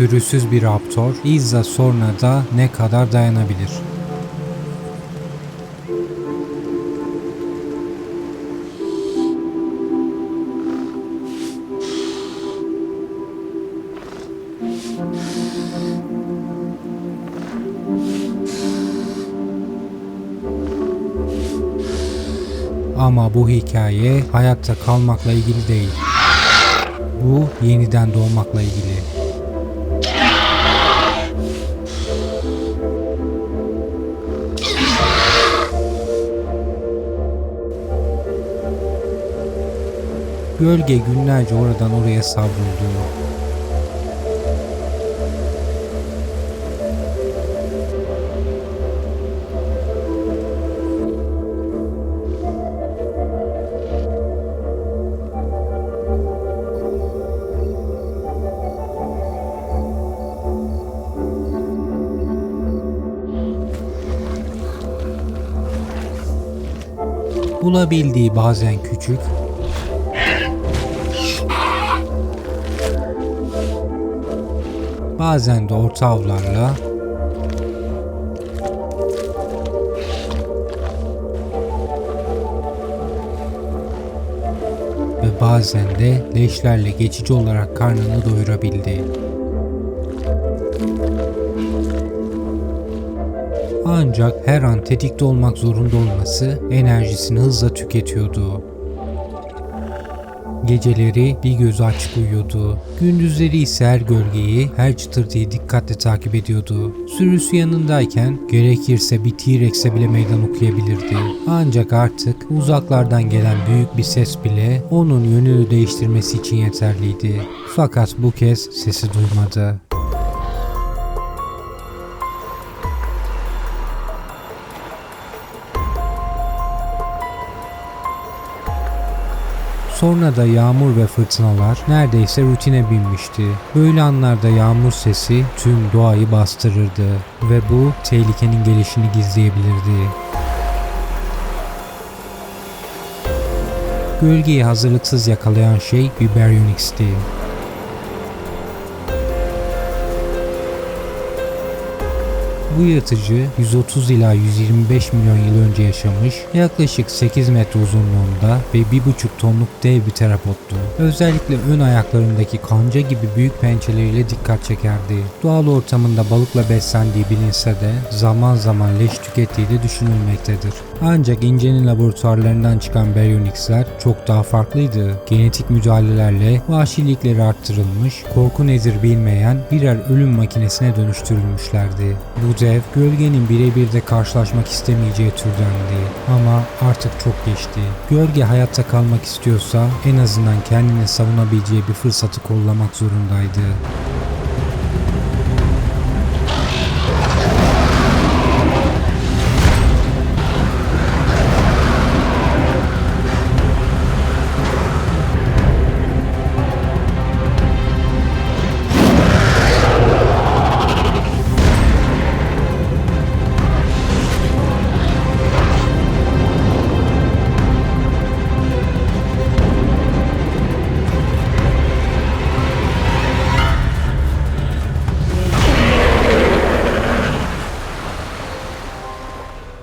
Sürüsüz bir raptor İzza Sorna'da ne kadar dayanabilir? Ama bu hikaye hayatta kalmakla ilgili değil. Bu yeniden doğmakla ilgili. Gölge günlerce oradan oraya savruldu. Bulabildiği bazen küçük, bazen de orta avlarla ve bazen de leşlerle geçici olarak karnını doyurabildi. Ancak her an tetikte olmak zorunda olması enerjisini hızla tüketiyordu. Geceleri bir gözü açık uyuyordu. Gündüzleri ise her gölgeyi, her çıtırtıyı dikkatle takip ediyordu. Sürüsü yanındayken gerekirse bir T-Rex'e bile meydan okuyabilirdi. Ancak artık uzaklardan gelen büyük bir ses bile onun yönünü değiştirmesi için yeterliydi. Fakat bu kez sesi duymadı. Sonra da yağmur ve fırtınalar neredeyse rutine binmişti. Böyle anlarda yağmur sesi tüm doğayı bastırırdı ve bu tehlikenin gelişini gizleyebilirdi. Gölgeyi hazırlıksız yakalayan şey bir Bu yırtıcı 130 ila 125 milyon yıl önce yaşamış, yaklaşık 8 metre uzunluğunda ve 1,5 tonluk dev bir terapottu. Özellikle ön ayaklarındaki kanca gibi büyük pençeleriyle dikkat çekerdi. Doğal ortamında balıkla beslendiği bilinse de zaman zaman leş tükettiği de düşünülmektedir. Ancak İnce'nin laboratuvarlarından çıkan Baryonyx'ler çok daha farklıydı. Genetik müdahalelerle vahşilikleri arttırılmış, korku nedir bilmeyen birer ölüm makinesine dönüştürülmüşlerdi. Bu dev gölgenin birebir de karşılaşmak istemeyeceği türdendi. Ama artık çok geçti. Gölge hayatta kalmak istiyorsa en azından kendini savunabileceği bir fırsatı kollamak zorundaydı.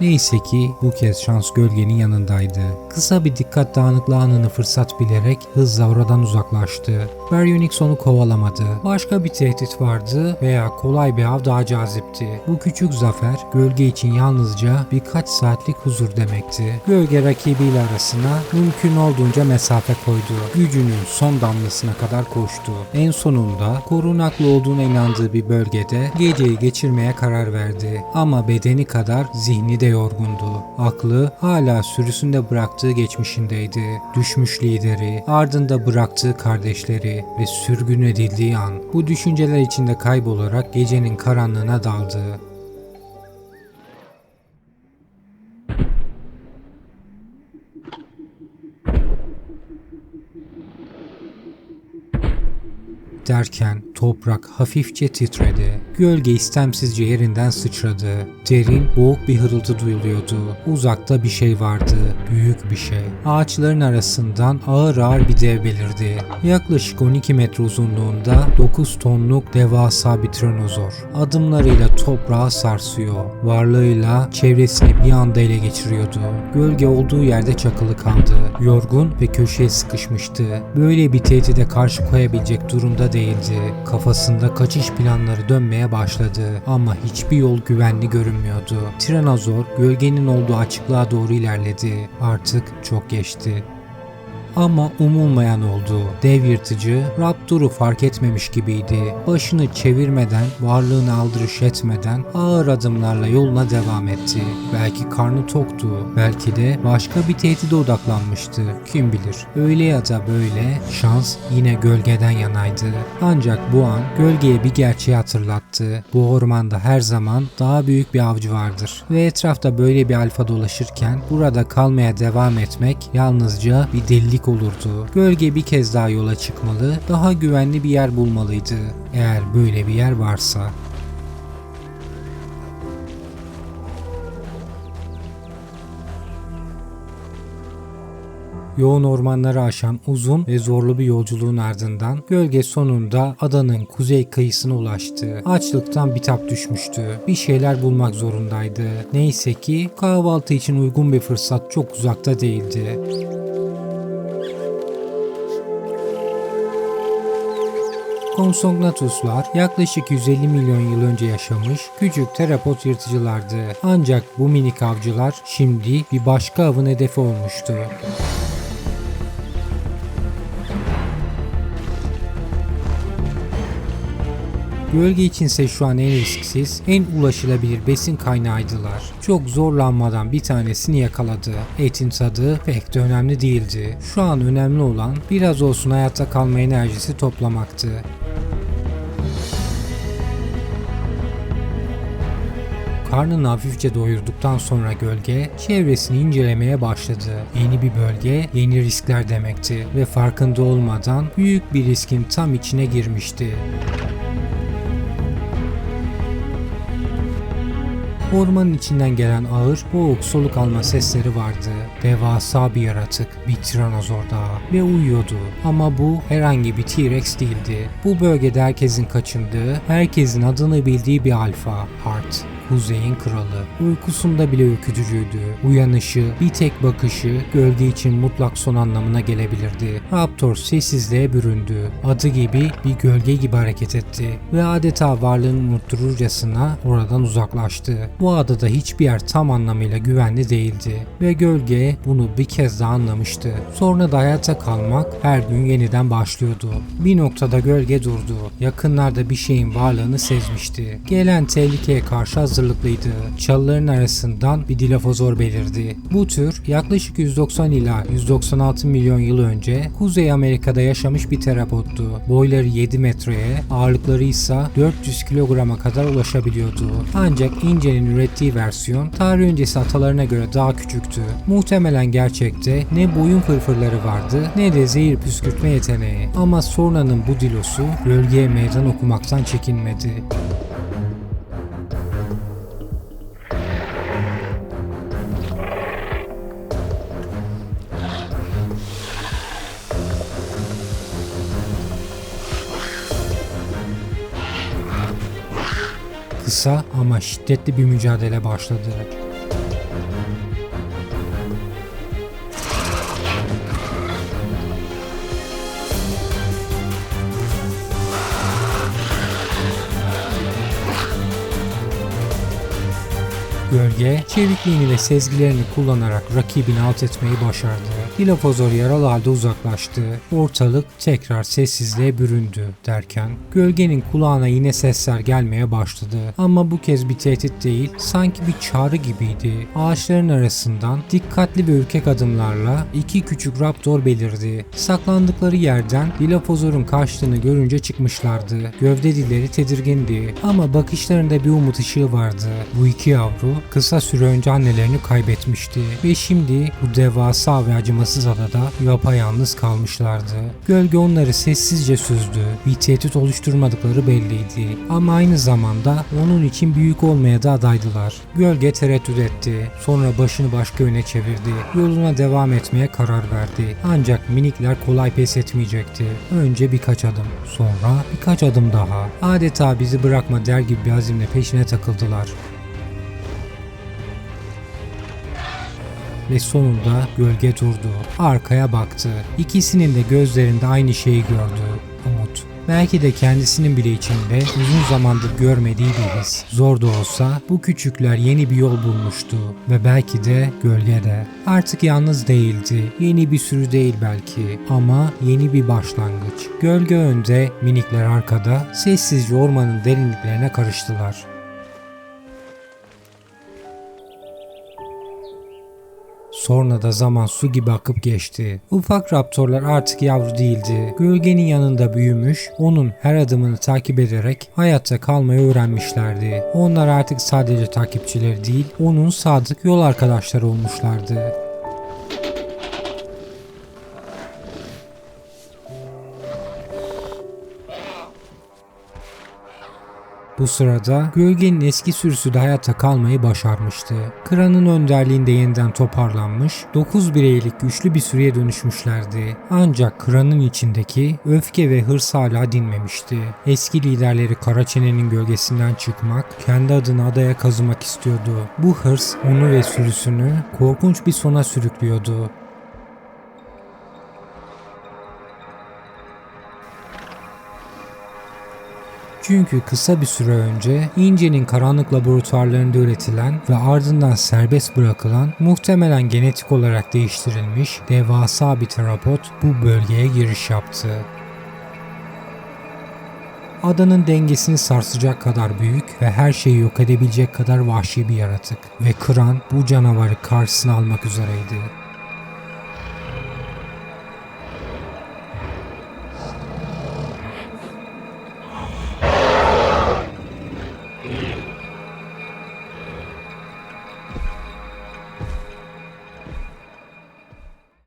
Neyse ki bu kez şans gölgenin yanındaydı. Kısa bir dikkat dağınıklığı anını fırsat bilerek hızla oradan uzaklaştı. Baryonyx onu kovalamadı. Başka bir tehdit vardı veya kolay bir av daha cazipti. Bu küçük zafer gölge için yalnızca birkaç saatlik huzur demekti. Gölge rakibiyle arasına mümkün olduğunca mesafe koydu. Gücünün son damlasına kadar koştu. En sonunda korunaklı olduğuna inandığı bir bölgede geceyi geçirmeye karar verdi. Ama bedeni kadar zihni de yorgundu. Aklı hala sürüsünde bıraktığı geçmişindeydi. Düşmüş lideri, ardında bıraktığı kardeşleri ve sürgün edildiği an bu düşünceler içinde kaybolarak gecenin karanlığına daldı. Derken Toprak hafifçe titredi. Gölge istemsizce yerinden sıçradı. Derin, boğuk bir hırıltı duyuluyordu. Uzakta bir şey vardı. Büyük bir şey. Ağaçların arasından ağır ağır bir dev belirdi. Yaklaşık 12 metre uzunluğunda 9 tonluk devasa bir tronozor. Adımlarıyla toprağı sarsıyor. Varlığıyla çevresini bir anda ele geçiriyordu. Gölge olduğu yerde çakılı kaldı. Yorgun ve köşeye sıkışmıştı. Böyle bir tehdide karşı koyabilecek durumda değildi. Kafasında kaçış planları dönmeye başladı ama hiçbir yol güvenli görünmüyordu. Tiranozor gölgenin olduğu açıklığa doğru ilerledi. Artık çok geçti. Ama umulmayan oldu. Dev yırtıcı Raptor'u fark etmemiş gibiydi. Başını çevirmeden, varlığını aldırış etmeden ağır adımlarla yoluna devam etti. Belki karnı toktu, belki de başka bir tehdide odaklanmıştı. Kim bilir. Öyle ya da böyle şans yine gölgeden yanaydı. Ancak bu an gölgeye bir gerçeği hatırlattı. Bu ormanda her zaman daha büyük bir avcı vardır. Ve etrafta böyle bir alfa dolaşırken burada kalmaya devam etmek yalnızca bir delilik olurdu. Gölge bir kez daha yola çıkmalı, daha güvenli bir yer bulmalıydı. Eğer böyle bir yer varsa. Yoğun ormanları aşan uzun ve zorlu bir yolculuğun ardından gölge sonunda adanın kuzey kıyısına ulaştı. Açlıktan bitap düşmüştü. Bir şeyler bulmak zorundaydı. Neyse ki kahvaltı için uygun bir fırsat çok uzakta değildi. Compsognathuslar yaklaşık 150 milyon yıl önce yaşamış küçük terapot yırtıcılardı. Ancak bu minik avcılar şimdi bir başka avın hedefi olmuştu. Gölge içinse şu an en risksiz, en ulaşılabilir besin kaynağıydılar. Çok zorlanmadan bir tanesini yakaladı. Etin tadı pek de önemli değildi. Şu an önemli olan biraz olsun hayatta kalma enerjisi toplamaktı. Karnını hafifçe doyurduktan sonra gölge çevresini incelemeye başladı. Yeni bir bölge, yeni riskler demekti ve farkında olmadan büyük bir riskin tam içine girmişti. Ormanın içinden gelen ağır, boğuk soluk alma sesleri vardı. Devasa bir yaratık, bir tiranozor daha ve uyuyordu. Ama bu herhangi bir T-Rex değildi. Bu bölgede herkesin kaçındığı, herkesin adını bildiği bir alfa, Hart. Kuzeyin kralı. Uykusunda bile ürkütücüydü. Uyanışı, bir tek bakışı gölge için mutlak son anlamına gelebilirdi. Raptor sessizliğe büründü. Adı gibi bir gölge gibi hareket etti ve adeta varlığını unuttururcasına oradan uzaklaştı. Bu adada hiçbir yer tam anlamıyla güvenli değildi ve gölge bunu bir kez daha anlamıştı. Sonra da hayatta kalmak her gün yeniden başlıyordu. Bir noktada gölge durdu. Yakınlarda bir şeyin varlığını sezmişti. Gelen tehlikeye karşı hazır hazırlıklıydı. Çalıların arasından bir dilofozor belirdi. Bu tür yaklaşık 190 ila 196 milyon yıl önce Kuzey Amerika'da yaşamış bir terapottu. Boyları 7 metreye, ağırlıkları ise 400 kilograma kadar ulaşabiliyordu. Ancak İnce'nin ürettiği versiyon tarih öncesi atalarına göre daha küçüktü. Muhtemelen gerçekte ne boyun fırfırları vardı ne de zehir püskürtme yeteneği. Ama sonranın bu dilosu gölgeye meydan okumaktan çekinmedi. Kısa ama şiddetli bir mücadele başladı. Gölge, çevikliğini ve sezgilerini kullanarak rakibini alt etmeyi başardı. Dilophosaur yaralı halde uzaklaştı. Ortalık tekrar sessizliğe büründü derken gölgenin kulağına yine sesler gelmeye başladı. Ama bu kez bir tehdit değil, sanki bir çağrı gibiydi. Ağaçların arasından dikkatli ve ürkek adımlarla iki küçük raptor belirdi. Saklandıkları yerden Dilophosaur'un kaçtığını görünce çıkmışlardı. Gövde dilleri tedirgindi ama bakışlarında bir umut ışığı vardı. Bu iki yavru kısa süre önce annelerini kaybetmişti ve şimdi bu devasa ve acımasız ıssız adada yapayalnız kalmışlardı. Gölge onları sessizce süzdü. Bir tehdit oluşturmadıkları belliydi. Ama aynı zamanda onun için büyük olmaya da adaydılar. Gölge tereddüt etti. Sonra başını başka yöne çevirdi. Yoluna devam etmeye karar verdi. Ancak minikler kolay pes etmeyecekti. Önce birkaç adım, sonra birkaç adım daha. Adeta bizi bırakma der gibi bir azimle peşine takıldılar. Ve sonunda gölge durdu. Arkaya baktı. İkisinin de gözlerinde aynı şeyi gördü. Umut. Belki de kendisinin bile içinde uzun zamandır görmediği bir his. Zor da olsa bu küçükler yeni bir yol bulmuştu ve belki de gölgede. Artık yalnız değildi. Yeni bir sürü değil belki ama yeni bir başlangıç. Gölge önde, minikler arkada sessizce ormanın derinliklerine karıştılar. Sonra da zaman su gibi akıp geçti. Ufak raptorlar artık yavru değildi. Gölgenin yanında büyümüş, onun her adımını takip ederek hayatta kalmayı öğrenmişlerdi. Onlar artık sadece takipçileri değil, onun sadık yol arkadaşları olmuşlardı. Bu sırada gölgenin eski sürüsü de hayatta kalmayı başarmıştı. Kran'ın önderliğinde yeniden toparlanmış, 9 bireylik güçlü bir sürüye dönüşmüşlerdi. Ancak Kran'ın içindeki öfke ve hırs hala dinmemişti. Eski liderleri Karaçene'nin gölgesinden çıkmak, kendi adını adaya kazımak istiyordu. Bu hırs onu ve sürüsünü korkunç bir sona sürüklüyordu. Çünkü kısa bir süre önce İnce'nin karanlık laboratuvarlarında üretilen ve ardından serbest bırakılan muhtemelen genetik olarak değiştirilmiş devasa bir terapot bu bölgeye giriş yaptı. Adanın dengesini sarsacak kadar büyük ve her şeyi yok edebilecek kadar vahşi bir yaratık ve Kran bu canavarı karşısına almak üzereydi.